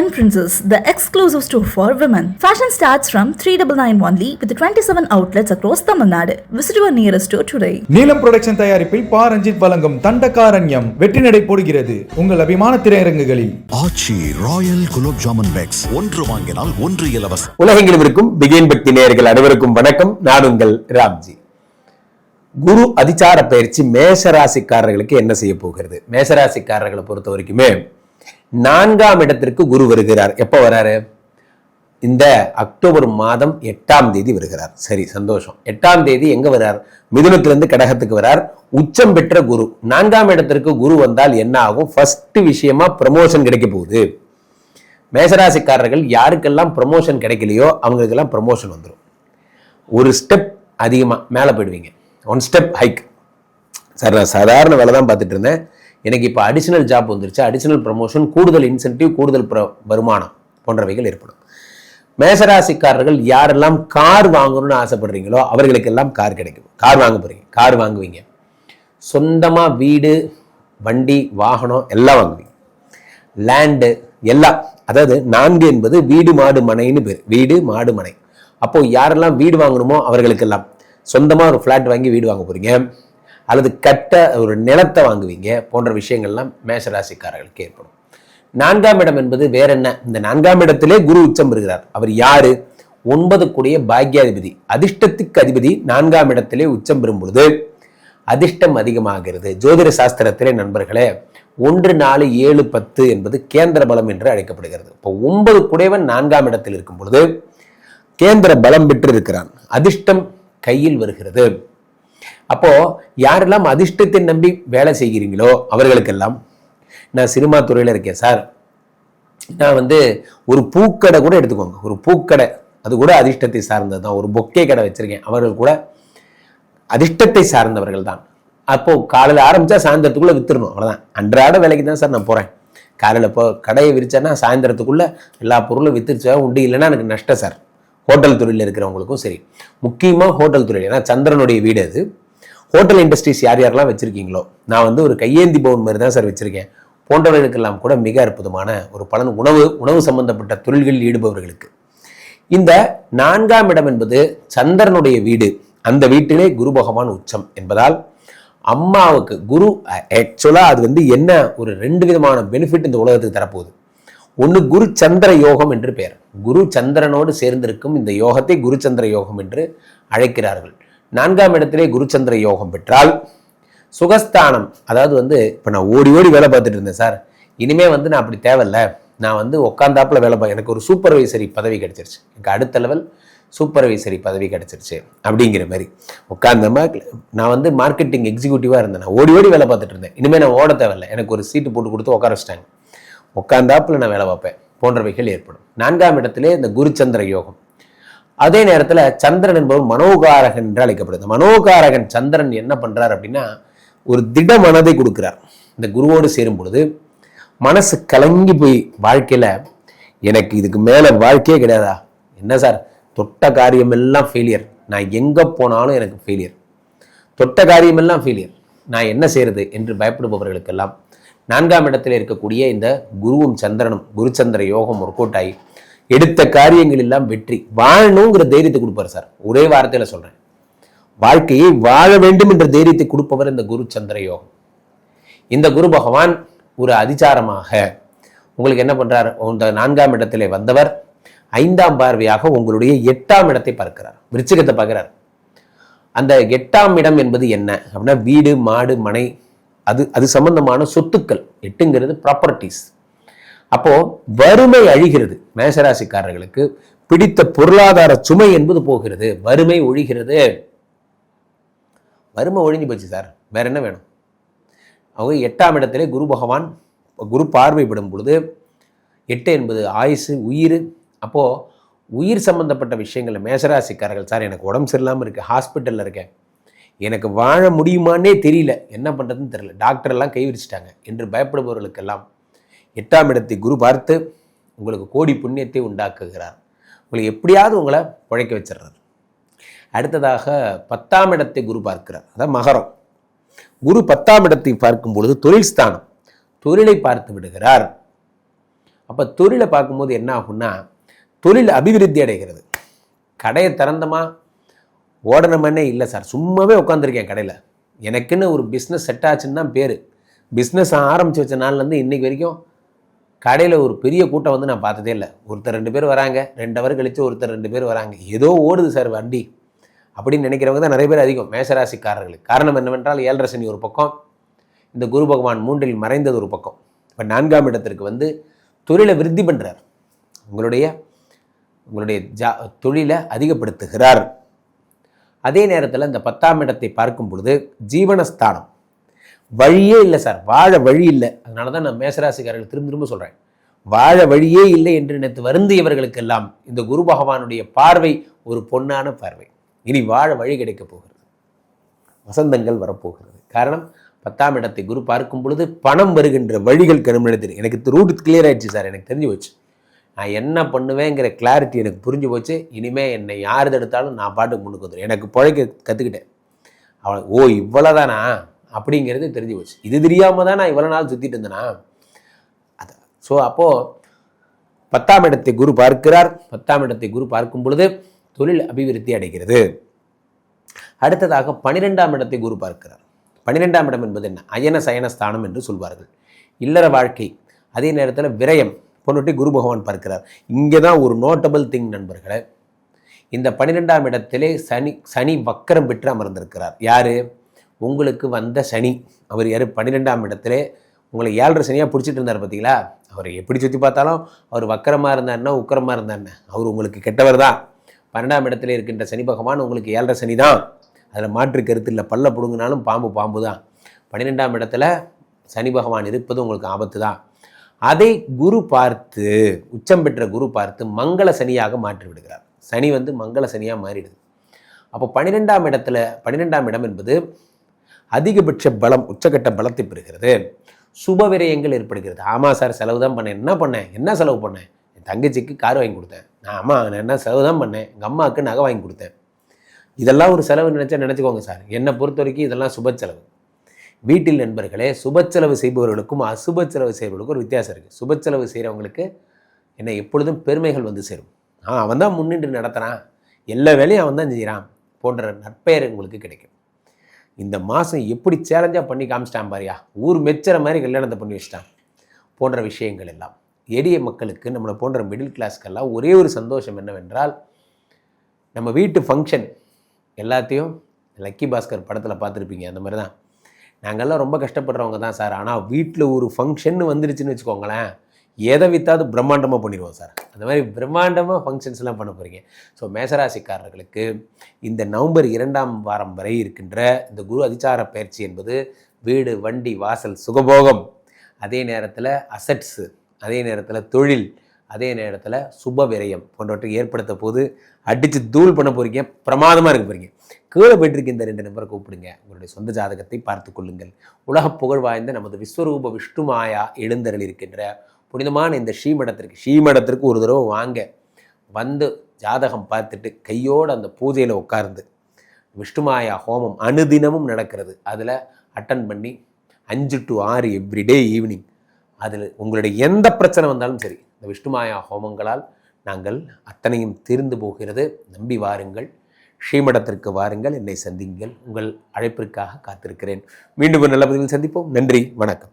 Indian Princess, the exclusive store for women. Fashion starts from 3991 only with 27 outlets across Tamil Nadu. Visit your nearest store today. Neelam production தயாரிப்பில் பா. ரஞ்சித் வழங்கும் தண்டகாரண்யம் வெற்றி நடை போடுகிறது. உங்கள் அபிமான திரையரங்குகளில். Aachi royal gulab jamun packs. ஒன்று வாங்கினால் ஒன்று இலவசம். உலகெங்கிலும் இருக்கும் பிகேன் பக்தி நேயர்கள் அனைவருக்கும் வணக்கம். நான் உங்கள் ராம்ஜி. குரு அதிச்சார பயிற்சி மேஷராசிக்காரர்களுக்கு என்ன செய்ய போகிறது? மேஷராசிக்காரர்களை பொறுத்த வரைக்குமே நான்காம் இடத்திற்கு குரு வருகிறார். எப்போ வராரு? இந்த அக்டோபர் மாதம் எட்டாம் தேதி வருகிறார். சரி சந்தோஷம். எட்டாம் தேதி எங்க வரார்? மிதுனத்திலிருந்து கடகத்துக்கு வரார். உச்சம் பெற்ற குரு. நான்காம் இடத்திற்கு குரு வந்தால் என்ன ஆகும்? ஃபர்ஸ்ட் விஷயமா ப்ரமோஷன் கிடைக்க போகுது. மேசராசிக்காரர்கள் யாருக்கெல்லாம் ப்ரமோஷன் கிடைக்கலையோ அவங்களுக்கெல்லாம் ப்ரமோஷன் வந்துடும் ஒரு ஸ்டெப் அதிகமாக மேலே போயிடுவீங்க. ஒன் ஸ்டெப் ஹைக் சார் நான் சாதாரண வேலை தான் பார்த்துட்டு இருந்தேன். எனக்கு இப்போ அடிஷ்னல் ஜாப் வந்துருச்சு. அடிஷனல் ப்ரமோஷன் கூடுதல் இன்சென்டிவ் கூடுதல் ப்ர வருமானம் போன்றவைகள் ஏற்படும். மேசராசிக்காரர்கள் யாரெல்லாம் கார் வாங்கணும்னு ஆசைப்படுறீங்களோ அவர்களுக்கெல்லாம் கார் கிடைக்கும். கார் வாங்க போகிறீங்க கார் வாங்குவீங்க. சொந்தமாக வீடு வண்டி வாகனம் எல்லாம் வாங்குவீங்க. லேண்டு எல்லாம். அதாவது நான்கு என்பது வீடு மாடு மனைன்னு பேர். வீடு மாடு மனை. அப்போது யாரெல்லாம் வீடு வாங்கணுமோ அவர்களுக்கெல்லாம் சொந்தமாக ஒரு ஃப்ளாட் வாங்கி வீடு வாங்க போகிறீங்க அல்லது கட்ட ஒரு நிலத்தை வாங்குவீங்க போன்ற விஷயங்கள்லாம் மேஷராசிக்காரர்களுக்கு ஏற்படும். நான்காம் இடம் என்பது வேற என்ன இந்த நான்காம் இடத்திலே குரு உச்சம் பெறுகிறார். அவர் யாரு? ஒன்பது கூடிய பாக்யாதிபதி. அதிர்ஷ்டத்துக்கு அதிபதி நான்காம் இடத்திலே உச்சம் பெறும் பொழுது அதிர்ஷ்டம் அதிகமாகிறது. ஜோதிட சாஸ்திரத்திலே நண்பர்களே ஒன்று நாலு ஏழு பத்து என்பது கேந்திர பலம் என்று அழைக்கப்படுகிறது. இப்போ ஒன்பது குடைவன் நான்காம் இடத்தில் இருக்கும் பொழுது கேந்திர பலம் பெற்று இருக்கிறான் அதிர்ஷ்டம் கையில் வருகிறது. அப்போ யாரெல்லாம் அதிர்ஷ்டத்தை நம்பி வேலை செய்கிறீங்களோ அவர்களுக்கெல்லாம் நான் சினிமா துறையில் இருக்கேன் சார். நான் வந்து ஒரு பூக்கடை கூட எடுத்துக்கோங்க. ஒரு பூக்கடை. அது கூட அதிர்ஷ்டத்தை சார்ந்தது தான். ஒரு பொக்கே கடை வச்சுருக்கேன். அவர்கள் கூட அதிர்ஷ்டத்தை சார்ந்தவர்கள் தான். அப்போது காலையில் ஆரம்பித்தா சாயந்தரத்துக்குள்ளே வித்துடணும் அவ்வளோதான் அன்றாட வேலைக்கு தான் சார் நான் போகிறேன் காலையில் இப்போ கடையை விரிச்சேன்னா சாயந்தரத்துக்குள்ளே எல்லா பொருளும் வித்துருச்சா உண்டு இல்லைன்னா எனக்கு நஷ்டம் சார். ஹோட்டல் துறையில் இருக்கிறவங்களுக்கும் சரி. முக்கியமாக ஹோட்டல் துறையில். ஏன்னா சந்திரனுடைய வீடு அது. ஹோட்டல் இண்டஸ்ட்ரீஸ் யார் யாரெல்லாம் வச்சுருக்கீங்களோ நான் வந்து ஒரு கையேந்தி பவுன் மாதிரி தான் சார் வச்சிருக்கேன். போன்றவர்களுக்கெல்லாம் கூட மிக அற்புதமான ஒரு பலன் உணவு உணவு சம்பந்தப்பட்ட தொழில்களில் ஈடுபவர்களுக்கு. இந்த நான்காம் இடம் என்பது சந்திரனுடைய வீடு. அந்த வீட்டிலே குரு பகவான் உச்சம் என்பதால் அம்மாவுக்கு குரு ஆக்சுவலாக அது வந்து என்ன ஒரு ரெண்டு விதமான பெனிஃபிட் இந்த உலகத்துக்கு தரப்போகுது. ஒன்று குரு சந்திர யோகம் என்று பெயர். குரு சந்திரனோடு சேர்ந்திருக்கும் இந்த யோகத்தை குரு சந்திர யோகம் என்று அழைக்கிறார்கள். நான்காம் இடத்திலே குருச்சந்திர யோகம் பெற்றால் சுகஸ்தானம் அதாவது வந்து இப்போ நான் ஓடி ஓடி வேலை பார்த்துட்டு இருந்தேன் சார். இனிமே வந்து நான் அப்படி தேவையில்ல. நான் வந்து உட்காந்தாப்பில் வேலை பா எனக்கு ஒரு சூப்பர்வைசரி பதவி கிடைச்சிருச்சு. எனக்கு அடுத்த லெவல் சூப்பர்வைசரி பதவி கிடச்சிருச்சு அப்படிங்கிற மாதிரி. உட்காந்தமா நான் வந்து மார்க்கெட்டிங் எக்ஸிக்யூட்டிவாக இருந்தேன். நான் ஓடி ஓடி வேலை பார்த்துட்டு இருந்தேன். இனிமேல் நான் ஓட தேவையில்லை. எனக்கு ஒரு சீட்டு போட்டு கொடுத்து உட்கார வச்சிட்டாங்க. உட்காந்தாப்பில் நான் வேலை பார்ப்பேன். போன்றவைகள் ஏற்படும். நான்காம் இடத்திலே இந்த குருச்சந்திர யோகம். அதே நேரத்தில் சந்திரன் என்பவர் மனோகாரகன் என்று அழைக்கப்படுது. மனோகாரகன் சந்திரன் என்ன பண்ணுறார் அப்படின்னா ஒரு திட மனதை கொடுக்குறார். இந்த குருவோடு சேரும் பொழுது மனசு கலங்கி போய் வாழ்க்கையில் எனக்கு இதுக்கு மேலே வாழ்க்கையே கிடையாதா? என்ன சார்? தொட்ட காரியம் எல்லாம் ஃபெயிலியர் நான் எங்கே போனாலும் எனக்கு ஃபெயிலியர் தொட்ட காரியமெல்லாம் ஃபெயிலியர் நான் என்ன செய்கிறது என்று பயப்படுபவர்களுக்கெல்லாம் நான்காம் இடத்தில் இருக்கக்கூடிய இந்த குருவும் சந்திரனும் குருச்சந்திர யோகம் ஒர்க் அவுட் ஆகி எடுத்த காரியங்கள் எல்லாம் வெற்றி. வாழணுங்கிற தைரியத்தை கொடுப்பார் சார். ஒரே வாரத்தில் சொல்றேன். வாழ்க்கையை வாழ வேண்டும் என்ற தைரியத்தை கொடுப்பவர் இந்த குரு சந்திர யோகம். இந்த குரு பகவான் ஒரு அதிச்சாரமாக உங்களுக்கு என்ன பண்றார்? இந்த நான்காம் இடத்திலே வந்தவர் ஐந்தாம் பார்வையாக உங்களுடைய எட்டாம் இடத்தை பார்க்கிறார். விருச்சிகத்தை பார்க்கிறார். அந்த எட்டாம் இடம் என்பது என்ன? அப்படின்னா வீடு மாடு மனை அது அது சம்பந்தமான சொத்துக்கள். எட்டுங்கிறது ப்ராப்பர்ட்டிஸ் அப்போ வறுமை அழிகிறது. மேசராசிக்காரர்களுக்கு பிடித்த பொருளாதார சுமை என்பது போகிறது. வறுமை ஒழிகிறது. வறுமை ஒழிஞ்சு போச்சு சார். வேற என்ன வேணும்? அவங்க எட்டாம் இடத்திலே குரு பகவான் குரு பார்வைப்படும் பொழுது எட்டு என்பது ஆயுசு உயிர். அப்போது உயிர் சம்பந்தப்பட்ட விஷயங்கள் மேசராசிக்காரர்கள் சார் எனக்கு உடம்பு சரியில்லாமல் இருக்குது ஹாஸ்பிட்டலில் இருக்கேன். எனக்கு வாழ முடியுமானே தெரியல. என்ன பண்ணுறதுன்னு தெரியல. டாக்டர்லாம் கைவிரிச்சிட்டாங்க என்று பயப்படுபவர்களுக்கெல்லாம் எட்டாம் இடத்தை குரு பார்த்து உங்களுக்கு கோடி புண்ணியத்தை உண்டாக்குகிறார். உங்களுக்கு எப்படியாவது உங்களை பிழைக்க வச்சிடுறார். அடுத்ததாக பத்தாம் இடத்தை குரு பார்க்கிறார். அதான் மகரம். குரு பத்தாம் இடத்தை பார்க்கும் பொழுது தொழில் ஸ்தானம். தொழிலை பார்த்து விடுகிறார். அப்போ தொழிலை பார்க்கும்போது என்ன ஆகும்னா தொழில் அபிவிருத்தி அடைகிறது. கடையை திறந்தமா? ஓடணுமன்னே இல்லை சார் சும்மாவே உட்காந்துருக்கேன் கடையில். எனக்குன்னு ஒரு பிஸ்னஸ் செட் ஆச்சுன்னு தான் பேர். பிஸ்னஸ் ஆரம்பித்து வச்ச நாள்லேருந்து இன்னைக்கு வரைக்கும் கடையில் ஒரு பெரிய கூட்டம் வந்து நான் பார்த்ததே இல்லை. ஒருத்தர் ரெண்டு பேர் வராங்க. ரெண்டு ஹவர் கழித்து ஒருத்தர் ரெண்டு பேர் வராங்க. ஏதோ ஓடுது சார் வண்டி. அப்படின்னு நினைக்கிறவங்க தான் நிறைய பேர் அதிகம். மேஷராசிக்காரர்களுக்கு. காரணம் என்னவென்றால் ஏழரை சனி ஒரு பக்கம். இந்த குரு பகவான் மூன்றில் மறைந்தது ஒரு பக்கம். இப்போ நான்காம் இடத்திற்கு வந்து தொழிலை விருத்தி பண்ணுறார் உங்களுடைய உங்களுடைய ஜா தொழிலை அதிகப்படுத்துகிறார். அதே நேரத்தில் இந்த பத்தாம் இடத்தை பார்க்கும் பொழுது ஜீவனஸ்தானம். வழியே இல்லை சார். வாழ வழி இல்லை. அதனால தான் நான் மேசராசிக்காரர்கள் திரும்ப திரும்ப சொல்கிறேன் வாழ வழியே இல்லை என்று நினைத்து வருந்தியவர்களுக்கெல்லாம் இந்த குரு பகவானுடைய பார்வை ஒரு பொன்னான பார்வை. இனி வாழ வழி கிடைக்கப் போகிறது. வசந்தங்கள் வரப்போகிறது. காரணம் பத்தாம் இடத்தை குரு பார்க்கும் பொழுது பணம் வருகின்ற வழிகள் கருமெடுத்து எனக்கு ரூட் கிளியர் ஆயிடுச்சு சார். எனக்கு தெரிஞ்சு போச்சு. நான் என்ன பண்ணுவேங்கிற கிளாரிட்டி எனக்கு புரிஞ்சு போச்சு. இனிமேல் என்னை யார் தடுத்தாலும் நான் பாட்டுக்கு முன்னுக்கு வந்துடும் எனக்கு பிழைக்க கற்றுக்கிட்டேன் அவன் ஓ இவ்வளோதானா அப்படிங்கிறது தெரிஞ்சு போச்சு. இது தெரியாமல் தான் நான் இவ்வளோ நாள் சுற்றிட்டு இருந்தேனா? அது ஸோ அப்போது பத்தாம் இடத்தை குரு பார்க்கிறார். பத்தாம் இடத்தை குரு பார்க்கும் பொழுது தொழில் அபிவிருத்தி அடைகிறது. அடுத்ததாக பனிரெண்டாம் இடத்தை குரு பார்க்கிறார். பனிரெண்டாம் இடம் என்பது என்ன? அயன சயன ஸ்தானம் என்று சொல்வார்கள். இல்லற வாழ்க்கை அதே நேரத்தில் விரயம் பொண்ணுட்டி குரு பகவான் பார்க்கிறார். இங்கே தான் ஒரு நோட்டபிள் திங் நண்பர்களே. இந்த பன்னிரெண்டாம் இடத்திலே சனி சனி வக்கரம் பெற்று அமர்ந்திருக்கிறார். யார்? உங்களுக்கு வந்த சனி அவர் யார்? பன்னிரெண்டாம் இடத்துல உங்களை ஏழரை சனியாக பிடிச்சிட்டு இருந்தார் பார்த்தீங்களா அவர் எப்படி சுற்றி பார்த்தாலும் அவர் வக்கரமாக இருந்தாருன்னா உக்கரமாக இருந்தாருன்னு. அவர் உங்களுக்கு கெட்டவர் தான். பன்னெண்டாம் இடத்துல இருக்கின்ற சனி பகவான் உங்களுக்கு ஏழரை சனி தான். அதில் மாற்று கருத்து இல்லை. பல்ல பிடுங்கினாலும் பாம்பு பாம்பு தான். பன்னிரெண்டாம் இடத்துல சனி பகவான் இருப்பது உங்களுக்கு ஆபத்து தான். அதை குரு பார்த்து உச்சம் பெற்ற குரு பார்த்து மங்கள சனியாக மாற்றி விடுகிறார். சனி வந்து மங்கள சனியாக மாறிடுது. அப்போ பன்னிரெண்டாம் இடத்துல பன்னிரெண்டாம் இடம் என்பது அதிகபட்ச பலம் உச்சக்கட்ட பலத்தை பெறுகிறது. சுப விரயங்கள் ஏற்படுகிறது. ஆமாம் சார் செலவு தான் பண்ணேன். என்ன பண்ணேன்? என்ன செலவு பண்ணேன்? என் தங்கச்சிக்கு கார் வாங்கி கொடுத்தேன். நான் அம்மா நான் என்ன செலவு தான் பண்ணேன்? எங்கள் அம்மாவுக்கு நகை வாங்கி கொடுத்தேன். இதெல்லாம் ஒரு செலவு நினச்சா நினச்சிக்கோங்க சார். என்னை பொறுத்த வரைக்கும் இதெல்லாம் சுப செலவு. வீட்டில் நண்பர்களே சுப செலவு செய்பவர்களுக்கும் அசுப செலவு செய்பவர்களுக்கும் ஒரு வித்தியாசம் இருக்குது சுப செலவு செய்கிறவங்களுக்கு என்னை எப்பொழுதும் பெருமைகள் வந்து சேரும். அவன் தான் முன்னின்று நடத்துகிறான் எல்லா வேலையும் அவன் தான் செய்கிறான் போன்ற நற்பெயர் உங்களுக்கு கிடைக்கும். இந்த மாதம் எப்படி சேலஞ்சாக பண்ணி காமிச்சிட்டான் பாரியா? ஊர் மெச்சுற மாதிரி கல்யாணத்தை பண்ணி வச்சிட்டான். போன்ற விஷயங்கள் எல்லாம். எளிய மக்களுக்கு நம்மளை போன்ற மிடில் கிளாஸ்க்கெல்லாம் ஒரே ஒரு சந்தோஷம் என்னவென்றால் நம்ம வீட்டு ஃபங்க்ஷன் எல்லாத்தையும் லக்கி பாஸ்கர் படத்தில் பார்த்துருப்பீங்க அந்த மாதிரி தான் நாங்கள்லாம் ரொம்ப கஷ்டப்படுறவங்க தான் சார். ஆனால் வீட்டில் ஒரு ஃபங்க்ஷன் வந்துருச்சுன்னு வச்சுக்கோங்களேன். எதை விற்றாது பிரம்மாண்டமாக பண்ணிடுவோம் சார். அந்த மாதிரி பிரம்மாண்டமாக ஃபங்க்ஷன்ஸ்லாம் பண்ண போகிறீங்க ஸோ மேசராசிக்காரர்களுக்கு இந்த நவம்பர் இரண்டாம் வாரம் வரை இருக்கின்ற இந்த குரு அதிச்சார பயிற்சி என்பது வீடு வண்டி வாசல் சுகபோகம் அதே நேரத்தில் அசட்ஸு அதே நேரத்தில் தொழில் அதே நேரத்தில் சுப விரயம் போன்றவற்றை ஏற்படுத்த போது அடித்து தூள் பண்ண போகிறீங்க பிரமாதமாக இருக்க போகிறீங்க கீழே போயிட்டுருக்கு இந்த ரெண்டு நம்பரை கூப்பிடுங்க. உங்களுடைய சொந்த ஜாதகத்தை பார்த்து கொள்ளுங்கள். உலக புகழ் வாய்ந்த நமது விஸ்வரூப விஷ்ணுமாயா எழுந்தருள் இருக்கின்ற புனிதமான இந்த ஸ்ரீமடத்திற்கு ஸ்ரீமடத்திற்கு ஒரு தடவை வாங்க. வந்து ஜாதகம் பார்த்துட்டு கையோடு அந்த பூஜையில் உட்கார்ந்து விஷ்ணுமாயா ஹோமம் அனுதினமும் நடக்கிறது. அதில் அட்டன் பண்ணி அஞ்சு டு ஆறு எவ்ரிடே ஈவினிங் அதில் உங்களுடைய எந்த பிரச்சனை வந்தாலும் சரி இந்த விஷ்ணுமாயா ஹோமங்களால் நாங்கள் அத்தனையும் தீர்ந்து போகிறது. நம்பி வாருங்கள். ஸ்ரீமடத்திற்கு வாருங்கள். என்னை சந்திங்கள். உங்கள் அழைப்பிற்காக காத்திருக்கிறேன். மீண்டும் ஒரு நல்ல பதிவில் சந்திப்போம். நன்றி. வணக்கம்.